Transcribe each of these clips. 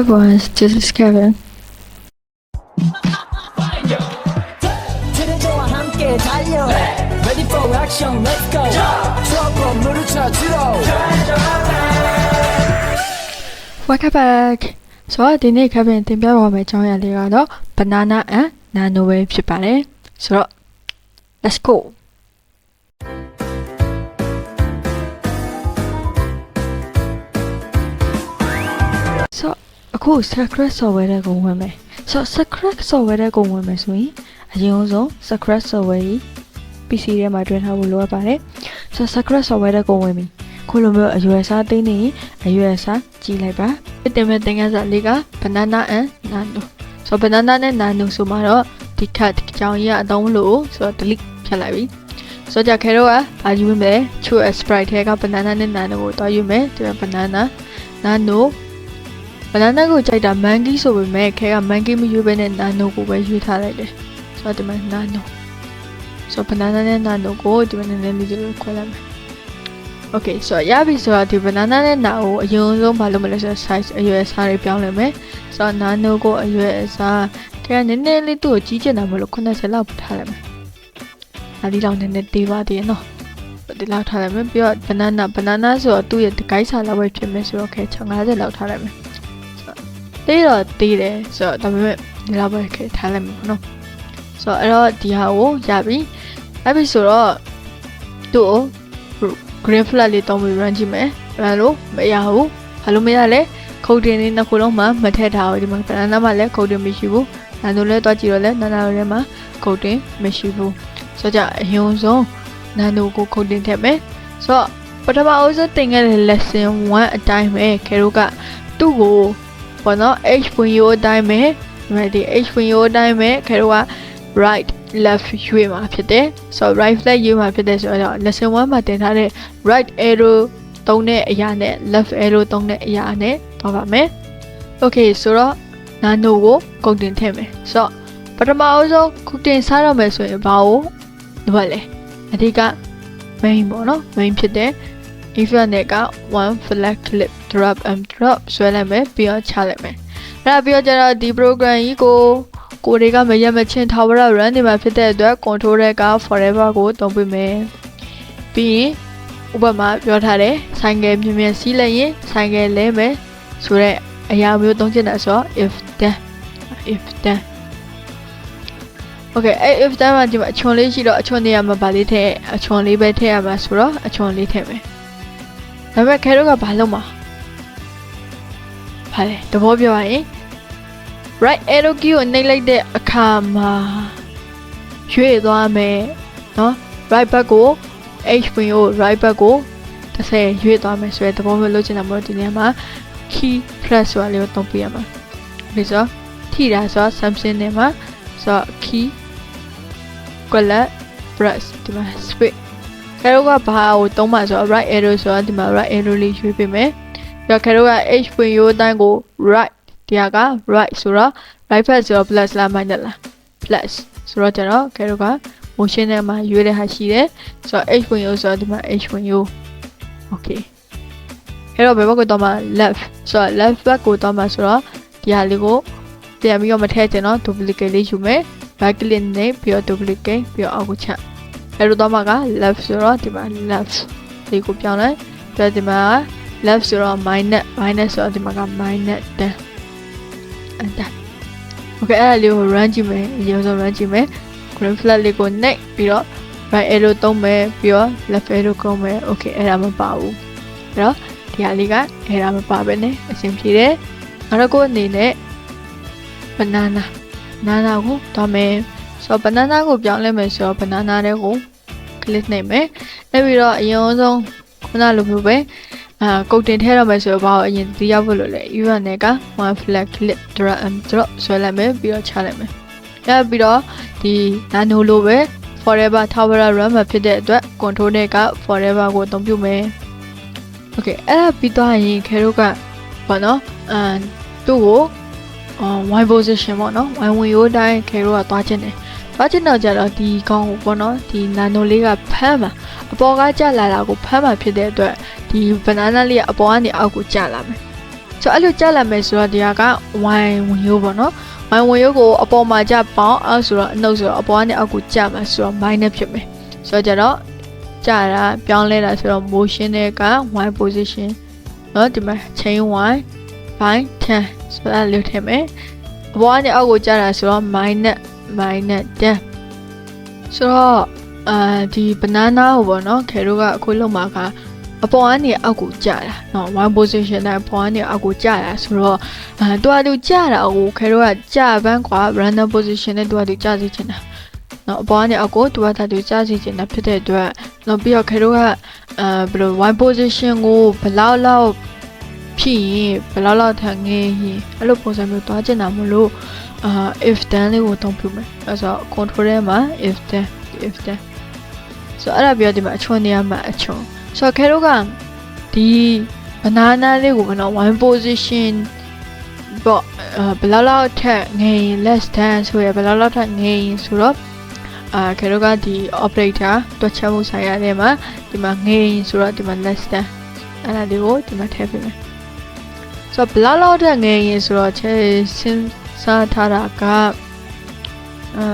everyone, this is Kevin. 트렌드와 함께 달려 Ready for action let's go 트럭으로 물을 쳐주러 Welcome back. ဆိုတော့ဒီနေ့ Kevin တင်ပြပါမယ့်အကြောင်းအရာလေးကတော့ banana and nano wave ဖြစ်ပါတယ်။ဆိုတော့ let's go. အခု Secret software တွေကိုဝင်မယ်။ဆိုတော့ Secret software တွေကိုဝင်မယ်ဆိုရင်အရင်ဆုံး Secret software ကြီး PC ထဲမှာတွင်ထားဖို့လိုအပ်ပါတယ်။ဆိုတော့ Secret software တွေကိုဝင်ပြီ။ခုလိုမျိုးအရွယ်စားသိနေရင်အရွယ်စားကြည့်လိုက်ပါ။တင်မဲ့သင်ခန်းစာလေးက banana and nano ဆိုတော့ banana နဲ့ nano ဆိုမှတော့ဒီ cut အကြောင်းကြီးကအသုံးမလို့ဆိုတော့ delete ဖြတ်လိုက်ပြီ။ဆိုတော့ကြခဲတော့ကဘာယူမလဲ true sprite ထဲက banana နဲ့ nano ကိုတွားယူမယ်ဒီမှာ banana nano banana ကိုကြိုက်တာ monkey ဆိုပေမဲ့ခဲက monkey မယူဘဲနဲ့ nano ကိုပဲယူထားလိုက်တယ်ဆိုတော့ဒီမှာ nano ဆိုတော့ banana နဲ့ nano ကိုဒီမှာနည်းနည်းလေးဒီလိုခွဲလိုက်မယ် Okay ဆိုတော့ရပြီဆိုတော့ဒီ banana နဲ့ nano ကိုအရင်ဆုံးဘာလုပ်မလဲဆိုတော့ size အရွယ်အစားတွေပြောင်းလိုက်မယ်ဆိုတော့ nano ကိုအရွယ်အစားခဲကနည်းနည်းလေးသူ့ကိုကြီးကျယ်တာမလို့80လောက်ထားလိုက်မယ်ဒါဒီလောက်နည်းနည်းတေးပါသေးရနော်ဒီလောက်ထားလိုက်မယ်ပြီးတော့ banana banana ဆိုတော့သူ့ရဲ့ဒီကိုင်းစာလောက်ပဲဖြစ်မယ်ဆိုတော့ခဲ50လောက်ထားလိုက်မယ် တေးတော့တေးတယ်ဆိုတော့ဒါပေမဲ့ဒီလောက်ပဲခဲထားလိုက်မယ်ပေါ့နော်ဆိုတော့အဲ့တော့ဒီဟာကိုရပြီအဲ့ပြီဆိုတော့သူ့ကို green flag လေးတောင်းပြီး run ကြည့်မယ်။အဲ့လိုမရဘူး။ဘာလို့မရလဲ။ခုတ်တင်လေးနှစ်ခုလုံးမှမထည့်ထားဘူးဒီမှာ banana မှာလည်းခုတ်တင်မရှိဘူး။နာနိုလည်းတွားကြည့်တော့လည်းနာနာလည်းမှာခုတ်တင်မရှိဘူး။ဆိုတော့အရင်ဆုံးနာနိုကိုခုတ်တင်ထည့်မယ်။ဆိုတော့ပထမအဦးဆုံးသင်ခဲ့တဲ့ lesson 1အတိုင်းပဲခေတို့ကသူ့ကို ဘောနော် h ပွင့်ရိုးအတိုင်းပဲ ready h ပွင့်ရိုးအတိုင်းပဲခေတို့က right left ရွေးမှာဖြစ်တယ်ဆိုတော့ right flag ရွေးမှာဖြစ်တယ်ဆိုတော့ lesson 1မှာတင်ထားတဲ့ right arrow သုံးတဲ့အရာနဲ့ left arrow သုံးတဲ့အရာနဲ့သွားပါမယ် okay ဆိုတော့ nano ကိုကုန်တင်ထည့်မယ်ဆိုတော့ပထမအဆုံးခုတင်စားရမယ်ဆိုရင်ဘာကိုလိုပါလဲအဓိက main ပေါ့နော် main ဖြစ်တဲ့ if နဲ့က1 flag clip drop and drop ဆွဲလိုက်မယ်ပြီးတော့ချလိုက်မယ်အဲ့ဒါပြီးတော့ကျတော့ဒီ program ကြီးကိုကိုတွေကမရက်မချင်းထာဝရ run နေမှာဖြစ်တဲ့အတွက် control က forever ကိုသုံးပေးမယ်ပြီးရင်ဥပမာပြောထားတယ်ဆိုင်ကယ်မြင်မြင်စီးလိုက်ရင်ဆိုင်ကယ်လဲမယ်ဆိုတော့အရာမျိုးသုံးချင်တာဆိုတော့ if then if then Okay အဲ့ if then မှာဒီမှာအချွန်လေးရှိတော့အချွန်နေရာမှာဗာလေးထည့်အချွန်လေးပဲထည့်ရမှာဆိုတော့အချွန်လေးထည့်မယ် ဒါပေမဲ့ခဲတို့ကဘာလုပ်မှာဘာလဲတဘောပြောရရင် right arrow key ကိုနှိပ်လိုက်တဲ့အခါမှာရွေ့သွားမယ်နော် right back ကို h ဝင်ကို right back ကို30ရွေ့သွားမယ်ဆိုတဲ့သဘောမျိုးလုပ်ချင်တာမဟုတ်ဒီနေရာမှာ key plus ဆိုတာလေးကိုသုံးပြရမှာပြီးဆိုထိတာဆို something နဲ့မှာဆို key ကွက်လက် brush ဒီမှာ switch ခဲတော့ကဘာကိုသုံးမှာဆိုတော့ right arrow ဆိုတော့ဒီမှာ right arrow လေးရွေးပေးမယ်ပြီးတော့ခဲတော့က h ပွင့်ရိုးအတိုင်းကို right တရားက right ဆိုတော့ right flag ဆိုတော့ plus လား minus လား plus ဆိုတော့ကျွန်တော်ခဲတော့က motion နဲ့မှာရွေးတဲ့ဟာရှိတယ်ဆိုတော့ h ဝင်ရိုးဆိုတော့ဒီမှာ h ဝင်ရိုး okay အဲ့တော့ဘယ်ဘက်ကိုတော့မှ left ဆိုတော့ left back ကိုတော့မှဆိုတော့ဒီဟာလေးကိုပြန်ပြီးတော့မထည့်ချင်တော့ duplicate လေးယူမယ် back click နဲ့ပြီးတော့ duplicate ပြီးတော့အောက်ကိုချ အဲ့တော့တော့မှက left ဆိုတော့ဒီမှာ left လေးကိုပြောင်းလိုက်ပြီးတော့ဒီမှာ left ဆိုတော့ minus minus ဆိုတော့ဒီမှာက minus 10 and that okay အဲ့ဒါလေးကို run ကြည့်မယ်အရင်ဆုံး run ကြည့်မယ် green flag လေးကိုနှိပ်ပြီးတော့ right arrow သုံးမယ်ပြီးတော့ left arrow ကုန်းမယ် okay အဲ့ဒါမပါဘူးအဲ့တော့ဒီဟာလေးကအဲ့ဒါမပါပဲねအဆင်ပြေတယ်နောက်တစ်ခုအနေနဲ့ banana banana ကိုတော့မယ် ဆိုတော့ banana ကိုပြောင်းလဲမယ်ဆိုတော့ banana တဲ့ကို click နှိပ်မယ်နှိပ်ပြီးတော့အရင်ဆုံးခုနလိုမျိုးပဲအာကုတ်တင်ထဲတော့မယ်ဆိုတော့ဘာလို့အရင်ဒီရောက်ဖို့လို့လဲ U နဲ့က one flag clip drag and drop ဆွဲလိုက်မယ်ပြီးတော့ချလိုက်မယ်ရပြီးတော့ဒီ nano လိုပဲ forever tower run မှာဖြစ်တဲ့အတွက် control နဲ့က forever ကိုအသုံးပြုမယ် okay အဲ့ဒါပြီးသွားရင်ခဲတို့ကဘာနော်အမ်သူ့ကို အော် y position ပေါ့နော် y ဝင်ရိုးတိုင်းခဲတို့ကသွားခြင်းတယ်သွားခြင်းတော့ကြတော့ဒီကောင်ကိုပေါ့နော်ဒီ nano လေးကဖမ်းမှာအပေါ်ကကျလာတာကိုဖမ်းမှာဖြစ်တဲ့အတွက်ဒီ banana လေးကအပေါ်ကနေအောက်ကိုကျလာမယ် ဆိုတော့အဲ့လိုကြက်လာမယ်ဆိုတော့ဒီဟာကဝိုင်ဝင်ရိုးပေါ့နော်ဝိုင်ဝင်ရိုးကိုအပေါ်မှာကြပေါင်းအောက်ဆိုတော့အနှုတ်ဆိုတော့အပေါ်ကနေအောက်ကိုကြမှာဆိုတော့ minus ဖြစ်မယ်ဆိုတော့ကြတော့ကြတာပြောင်းလဲတာဆိုတော့ motion နဲ့က y position เนาะဒီမှာ chain y by 10ဆိုတော့လို့ထည့်မယ်အပေါ်ကနေအောက်ကိုကြတာဆိုတော့ minus minus 10ဆိုတော့အာဒီ banana ကိုပေါ့နော်ခဲတို့ကအခုလုံးမှာကအပေါ်ကနေအောက်ကိုကြတာเนาะ one position နဲ့အပေါ်ကနေအောက်ကိုကြတာဆိုတော့အာတူအတူကြတာကိုခဲတို့ကကြပန်းကွာ random position နဲ့တူအတူကြစီချင်တာเนาะအပေါ်ကနေအောက်ကိုတူအတူကြစီချင်တာဖြစ်တဲ့အတွက်เนาะပြီးတော့ခဲတို့ကအာဘယ်လို one position ကိုဘယ်လောက်လောက် ဖြစ်ရင်ဘယ်လောက်လောက်ထငယ်ရင်အဲ့လိုပုံစံမျိုးတွားချင်တာမလို့အာ if then လေးကိုတုံးပြမယ်အဲ့ဆို control ထဲမှာ if then if then ဆိုတော့အဲ့ဒါပြောဒီမှာအချွန်နေရမှာအချွန်ဆိုတော့ခဲတို့ကဒီ banana လေးကိုကတော့ one position ပေါ့အာဘယ်လောက်လောက်ထက်ငယ်ရင် less than ဆိုရယ်ဘယ်လောက်လောက်ထက်ငယ်ရင်ဆိုတော့အာခဲတို့ကဒီ operator တွက်ချက်မှုဆိုင်ရာထဲမှာဒီမှာငယ်ရင်ဆိုတော့ဒီမှာ less than အဲ့ဒါလေးကိုဒီမှာထည့်ပေးမယ် ဆိုတော့ဘယ်လောက်လောက်ထက်ငယ်ရင်ဆိုတော့ချဲစဉ်းစားထားတာကအာ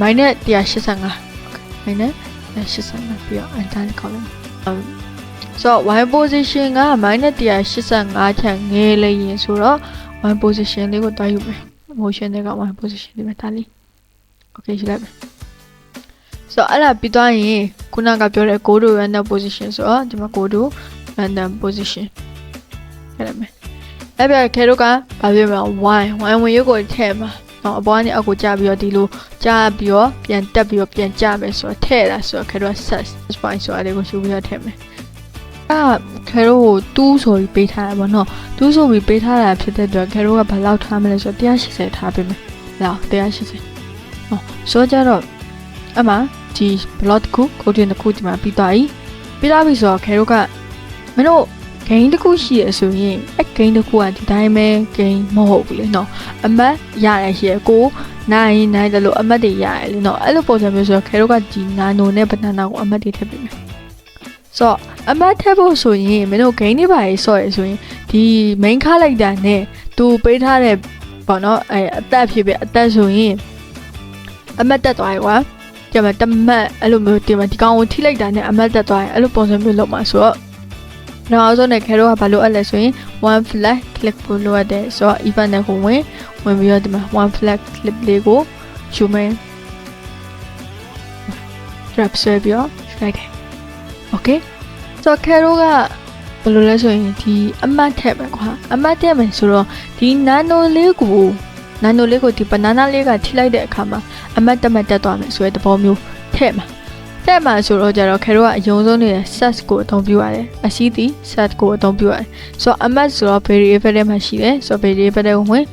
minus 185 minus 185ပြီးတော့ enter ခေါ်လိုက်ဆိုတော့ y position က minus 185ထက်ငယ်လေရင်ဆိုတော့ y position လေးကိုတွားယူမယ် motion တွေက y position လေးပဲဒါလေး okay ယူလိုက်မယ်ဆိုတော့အဲ့ဒါပြီးသွားရင်ခုနကပြောတဲ့ go to random position ဆိုတော့ဒီမှာ go to random position ခဲ့ရမယ် အဲ့ပြခဲတို့ကဘာပြောမလဲ y y ဝင်ရုပ်ကိုထည့်မှာတော့အပေါ်ကနေအောက်ကိုကြာပြီးတော့ဒီလိုကြာပြီးတော့ပြန်တက်ပြီးတော့ပြန်ကြာမယ်ဆိုတော့ထည့်တာဆိုတော့ခဲတို့က set point ဆိုတာလေးကိုရှုပြီးတော့ထည့်မယ်အဲ့ခဲတို့ကိုတူးဆိုပြီးပေးထားတာပေါ့နော်တူးဆိုပြီးပေးထားတာဖြစ်တဲ့အတွက်ခဲတို့ကဘယ်လောက်ထားမလဲဆိုတော့180ထားပေးမယ်လောက်180ဟောဆိုကြတော့အမှဒီ block တစ်ခု coding တစ်ခုဒီမှာပြီးသွားပြီပြီးသွားပြီဆိုတော့ခဲတို့ကမင်းတို့ gain တစ်ခုရှိရဆိုရင်အဲ့ gain တစ်ခုကဒီတိုင်းပဲ gain မဟုတ်ဘူးလေနော်အမတ်ရတယ်ရှိရကိုနိုင်နိုင်တယ်လို့အမတ်တွေရတယ်လေနော်အဲ့လိုပုံစံမျိုးဆိုတော့ခဲတို့ကဒီ nano နဲ့ banana ကိုအမတ်တွေထည့်ပေးမယ်ဆိုတော့အမတ်ထည့်ဖို့ဆိုရင်မင်းတို့ gain တွေပါရေးဆော့ရဆိုရင်ဒီ main ခလိုက်တာနဲ့သူပေးထားတဲ့ပေါ့နော်အဲအသက်ဖြစ်ဖြစ်အသက်ဆိုရင်အမတ်တက်သွားပြီကွာကြမှာတမတ်အဲ့လိုမျိုးဒီမှာဒီကောင်ကိုထိလိုက်တာနဲ့အမတ်တက်သွားရင်အဲ့လိုပုံစံမျိုးလုပ်မှာဆိုတော့ နောက်ဆုံးနဲ့ခဲတော့ကဘာလို့အဲ့လဲဆိုရင် one flag click ကိုလိုအပ်တယ်ဆိုတော့ event နဲ့ကိုဝင်ဝင်ပြီးတော့ဒီမှာ one flag clip လေးကိုယူမယ် drop ဆွဲပြီးတော့ယူလိုက်တယ် okay ဆိုတော့ခဲတော့ကဘယ်လိုလဲဆိုရင်ဒီအမတ်ထက်ပဲကွာအမတ်ထက်မယ်ဆိုတော့ဒီ nano လေးကို nano လေးကိုဒီ banana လေးကထိလိုက်တဲ့အခါမှာအမတ်တက်မတ်တက်သွားမယ်ဆိုတဲ့သဘောမျိုးထည့်မှာ တဲ့မှာဆိုတော့ကြတော့ခဲတော့ကအယုံဆုံးနေတဲ့ set ကိုအသုံးပြုရတယ်အစီးတီ set ကိုအသုံးပြုရတယ်ဆိုတော့အမတ်ဆိုတော့ variable ထဲမှာရှိတယ်ဆိုတော့ variable ထဲကိုဝင်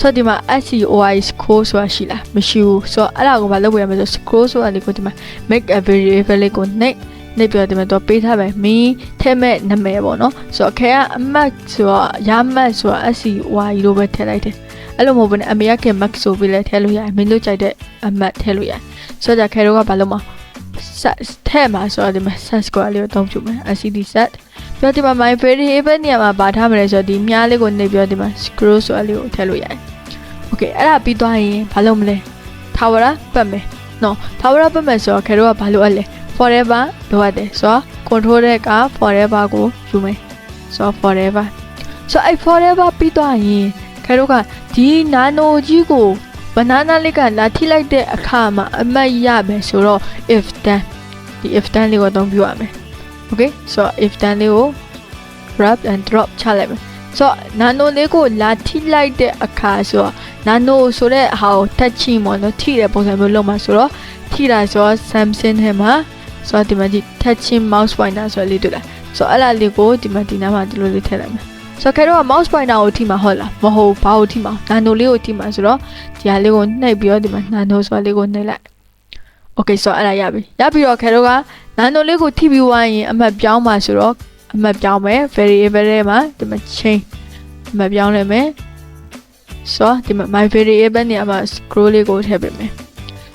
ဆိုတော့ဒီမှာ SCOI scroll ဆိုတာရှိလားမရှိဘူးဆိုတော့အဲ့ဒါကိုမလုပ်ရမယ်ဆို scroll ဆိုတာလေးကိုဒီမှာ make a variable လေးကိုနှိပ်နေပြဒီမှာတော့ပေးထားပဲမင်းထဲမဲ့နာမည်ပေါ့နော်ဆိုတော့ခဲကအမတ်ဆိုတော့ရမတ်ဆိုတော့ SCOI လို့ပဲထည့်လိုက်တယ်အဲ့လိုမဟုတ်ဘူးနဲ့အမေရခင် max ဆိုပြီးလဲထည့်လို့ရတယ်မင်းတို့ကြိုက်တဲ့အမတ်ထည့်လို့ရတယ်ဆိုတော့ခဲတော့ကဘာလို့မ set ထဲမှာဆိုတော့ဒီမှာ set score လေးကိုအသုံးပြုမယ် LCD set ပြီးတော့ဒီမှာ my variable နေရာမှာပါထားမလဲဆိုတော့ဒီမြားလေးကိုနှိပ်ပြီးတော့ဒီမှာ scroll ဆိုတာလေးကိုထည့်လို့ရတယ် okay အဲ့ဒါပြီးသွားရင်ဘာလုပ်မလဲ tower ပတ်မယ်နော် tower ပတ်မယ်ဆိုတော့ခဲတော့ကဘာလို့အပ်လဲ forever လိုအပ်တယ်ဆိုတော့ control တဲ့က forever ကိုယူမယ်ဆိုတော့ forever ဆိုတော့အဲ့ forever ပြီးသွားရင်ခဲတော့ကဒီ nano ကြီးကို banana လေးကလာထိလိုက်တဲ့အခါမှာအမတ်ရမယ်ဆိုတော့ if then ဒီ if then လေးကိုအသုံးပြုရမယ် okay ဆိုတော့ if then လေးကို grab and drop ချလိုက်မယ်ဆိုတော့ nano လေးကိုလာထိလိုက်တဲ့အခါဆိုတော့ nano ဆိုတဲ့ဟာကို touching ပေါ့နော်ထိတဲ့ပုံစံမျိုးလုပ်မှာဆိုတော့ထိတာဆိုတော့ Samsung ထဲမှာဆိုတော့ဒီမှာဒီ touching mouse pointer ဆိုတော့လေးတွေ့လားဆိုတော့အဲ့လားလေးကိုဒီမှာဒီနားမှာဒီလိုလေးထည့်လိုက်မယ် ဆိုတော့ခဲတော့ mouse pointer ကိုထိမှာဟုတ်လားမဟုတ်ဘာကိုထိမှာ nano လေးကိုထိမှာဆိုတော့ဒီဟာလေးကိုနှိပ်ပြီးတော့ဒီမှာ nano ဆိုတာလေးကိုနှိပ်လိုက် okay ဆိုတော့အဲ့ဒါရပြီရပြီးတော့ခဲတော့က nano လေးကိုထိပြီးဝိုင်းရင်အမှတ်ပြောင်းမှာဆိုတော့အမှတ်ပြောင်းမယ် variable ထဲမှာဒီမှာ change အမှတ်ပြောင်းလိုက်မယ်ဆိုတော့ဒီမှာ my variable နေရာမှာ scroll လေးကိုထည့်ပေးမယ်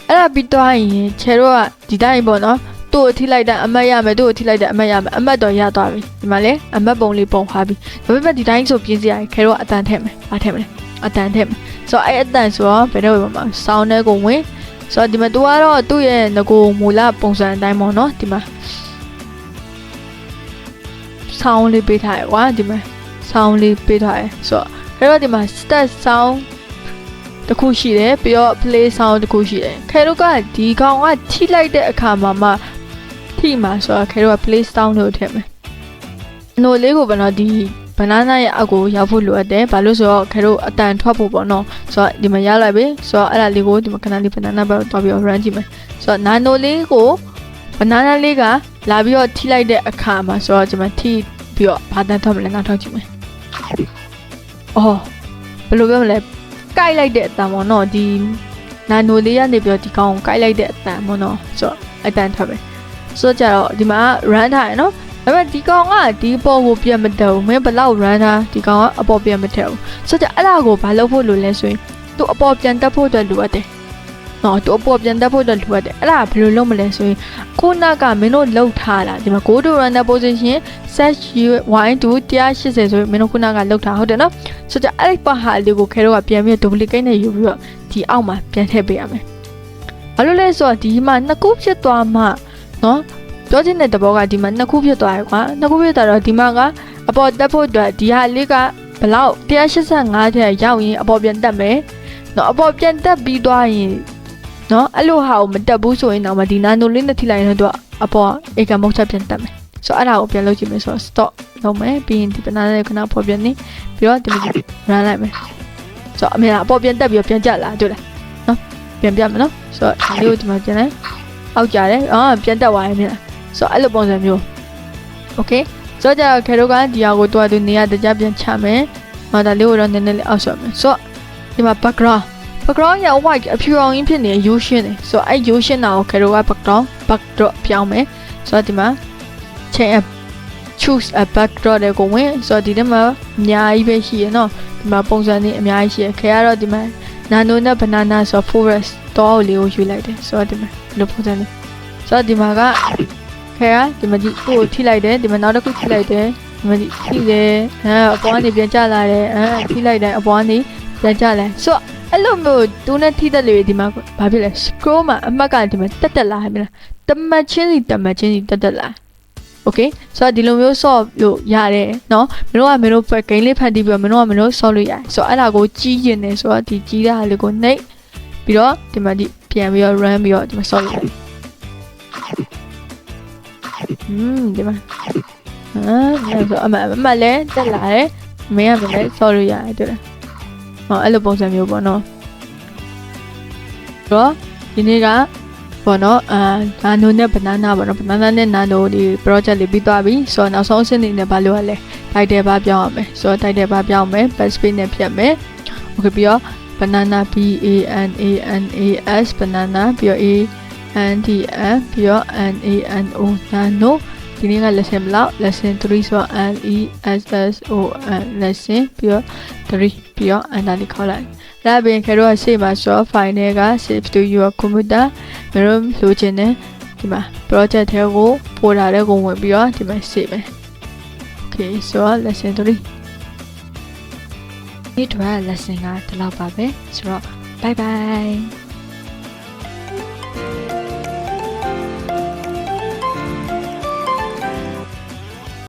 အဲ့ဒါပြီးတော့ရင်ခြေတော့ကဒီတိုင်းပေါ့နော် သူ့ကိုထိလိုက်တဲ့အမတ်ရမယ်သူ့ကိုထိလိုက်တဲ့အမတ်ရမယ်အမတ်တော့ရသွားပြီဒီမှာလေအမတ်ပုံလေးပုံထားပြီဒါပေမဲ့ဒီတိုင်းဆိုပြင်းစရာခဲတော့အတန်ထည့်မယ်အားထည့်မယ်အတန်ထည့်မယ်ဆိုတော့အဲ့အတန်ဆိုတော့ဘယ်တော့မှမဆောင်းတဲ့ကိုဝင်ဆိုတော့ဒီမှာသူကတော့သူ့ရဲ့ငကိုမူလပုံစံအတိုင်းပေါ့နော်ဒီမှာဆောင်းလေးပေးထားရကွာဒီမှာဆောင်းလေးပေးထားရဆိုတော့ခဲတော့ဒီမှာ stat sound တစ်ခုရှိတယ်ပြီးတော့ play sound တစ်ခုရှိတယ်ခဲတို့ကဒီကောင်ကထိလိုက်တဲ့အခါမှာမှ ထိမှာဆိုတော့ခဲတို့က play sound လို့ထည့်မယ်နိုလေးကိုဘယ်တော့ဒီဘနာနာရဲ့အောက်ကိုရောက်ဖို့လိုအပ်တယ်ဘာလို့ဆိုတော့ခဲတို့အတန်ထွက်ဖို့ပေါ့နော်ဆိုတော့ဒီမှာရလိုက်ပြီဆိုတော့အဲ့ဒါလေးကိုဒီမှာခဏလေးဘနာနာဘက်ကိုတွားပြီးတော့ run ကြည့်မယ်ဆိုတော့နာနိုလေးကိုဘနာနာလေးကလာပြီးတော့ထိလိုက်တဲ့အခါမှာဆိုတော့ဒီမှာထိပြီးတော့ဘာတန်ထွက်မလဲနောက်ထောက်ကြည့်မယ်အော်ဘယ်လိုပြောမလဲကိုက်လိုက်တဲ့အတန်ပေါ့နော်ဒီနာနိုလေးကနေပြီးတော့ဒီကောင်ကိုကိုက်လိုက်တဲ့အတန်ပေါ့နော်ဆိုတော့အတန်ထွက်ပဲ ဆိုတော့ကြတော့ဒီမှာ run ထားရနော်ဒါပေမဲ့ဒီကောင်ကဒီပေါ်ကိုပြန်မတက်ဘူးမင်းဘလောက် run ထားဒီကောင်ကအပေါ်ပြန်မတက်ဘူးဆိုတော့အဲ့ဒါကိုဘာလုပ်ဖို့လိုလဲဆိုရင်သူအပေါ်ပြန်တက်ဖို့အတွက်လိုအပ်တယ်နော်သူအပေါ်ပြန်တက်ဖို့အတွက်လိုအပ်တယ်အဲ့ဒါဘယ်လိုလုပ်မလဲဆိုရင်ခုနကမင်းတို့လှုပ်ထားတာဒီမှာ go to run position set y to 180ဆိုရင်မင်းတို့ခုနကလှုပ်ထားဟုတ်တယ်နော်ဆိုတော့အဲ့ဒီပါဟာလေးကိုခဲတော့ကပြန်ပြီး duplicate နဲ့ယူပြီးတော့ဒီအောက်မှာပြန်ထည့်ပေးရမယ်။ဘာလို့လဲဆိုတော့ဒီမှာနှစ်ခုဖြစ်သွားမှ နော်ပြောချင်တဲ့သဘောကဒီမှာနှစ်ခုဖြစ်သွားရကွာနှစ်ခုဖြစ်သွားတော့ဒီမှာကအပေါ်တက်ဖို့အတွက်ဒီဟာလေးကဘလောက်185ထဲရောက်ရင်အပေါ်ပြန်တက်မယ်။နော်အပေါ်ပြန်တက်ပြီးသွားရင်နော်အဲ့လိုဟာကိုမတက်ဘူးဆိုရင်တော့မဒီနာနိုလေးနဲ့ထိလိုက်ရင်တော့အပေါ်ဧကမုတ်ချက်ပြန်တက်မယ်။ဆိုတော့အဲ့ဒါကိုပြန်လုပ်ကြည့်မယ်ဆိုတော့ stop လုပ်မယ်ပြီးရင်ဒီပနာလေးခဏပေါ်ပြန်နေပြီးတော့ဒီလို run လိုက်မယ်ဆိုတော့အမေကအပေါ်ပြန်တက်ပြီးတော့ပြန်ကြလာတွေ့လားနော်ပြန်ပြမယ်နော်ဆိုတော့ဒီလေးကိုဒီမှာပြန်လိုက် အောက်ကြတယ်အာပြန်တက်သွားရင်မြင်လားဆိုတော့အဲ့လိုပုံစံမျိုး okay ဆိုတော့ကြတော့ခေတို့ကဒီဟာကိုတွားသူနေရာတကြပြန်ချမယ်မဒါလေးကိုတော့နည်းနည်းလေးအောက်ဆွဲမယ်ဆိုတော့ဒီမှာ background background ရ white အဖြူအောင်ကြီးဖြစ်နေရိုးရှင်းတယ်ဆိုတော့အဲ့ရိုးရှင်းတာကိုခေတို့က background backdrop ပြောင်းမယ်ဆိုတော့ဒီမှာ change choose a backdrop တဲ့ကိုဝင်ဆိုတော့ဒီထဲမှာအများကြီးပဲရှိရနော်ဒီမှာပုံစံတွေအများကြီးရှိရခဲရတော့ဒီမှာ nano နဲ့ banana ဆိုတော့ forest တော့လေးကိုယူလိုက်တယ်ဆိုတော့ဒီမှာဒီ လိုပုံစံလေးဆိုတော့ဒီမှာကခဲရဒီမှာဒီကိုထိလိုက်တယ်ဒီမှာနောက်တစ်ခုထိလိုက်တယ်ဒီမှာဒီထိတယ်အဲအပေါ်ကနေပြန်ကျလာတယ်အဲထိလိုက်တယ်အပေါ်ကနေပြန်ကျလာဆိုတော့အဲ့လိုမျိုးတူနဲ့ထိတဲ့လေဒီမှာဘာဖြစ်လဲ scroll မှာအမှတ်ကဒီမှာတက်တက်လာဟဲ့မလားတမတ်ချင်းစီတမတ်ချင်းစီတက်တက်လာ okay ဆိုတော့ဒီလိုမျိုး solve လို့ရတယ်เนาะမင်းတို့ကမင်းတို့ game လေးဖန်တီးပြီးတော့မင်းတို့ကမင်းတို့ solve လို့ရတယ်ဆိုတော့အဲ့ဒါကိုကြီးရင်နေဆိုတော့ဒီကြီးတဲ့ဟာလေးကိုနှိပ်ပြီးတော့ဒီမှာဒီ ပြန်ပြီးတော့ run ပြီးတော့ဒီမှာ solve လို့ရတယ်อืมဒီမှာအာဒါဆိုအမအမလည်းတက်လာတယ်မင်းကလည်း solve လို့ရတယ်တွေ့လားဟောအဲ့လိုပုံစံမျိုးပေါ့နော်ဆိုတော့ဒီနေ့ကပေါ့နော်အာနာနိုနဲ့ banana ပေါ့နော် banana နဲ့ nano ဒီ project လေးပြီးသွားပြီဆိုတော့နောက်ဆုံးအဆင့်အနေနဲ့ဘာလို့ရလဲ title bar ပြောင်းရမယ်ဆိုတော့ title bar ပြောင်းမယ် backspace နဲ့ဖြတ်မယ် okay ပြီးတော့ banana b a n a n a s banana ပြီးတော့ a n t n ပြီးတော့ n a n o nano ဒီနေ့က lesson ဘလောက် lesson 3ဆိုတော့ n e s s o n lesson ပြီးတော့3ပြီးတော့ and လေးခေါ်လိုက်ဒါပြင်ခရောရှေ့မှာဆိုတော့ file တွေက save to your computer မင်းတို့လိုချင်တဲ့ဒီမှာ project ထဲကိုပို့တာတဲ့ကိုဝင်ပြီးတော့ဒီမှာ save မယ် okay ဆိုတော့ lesson 3 ဒီတော့ lesson ကဒီလောက်ပါပဲဆိုတော့ bye bye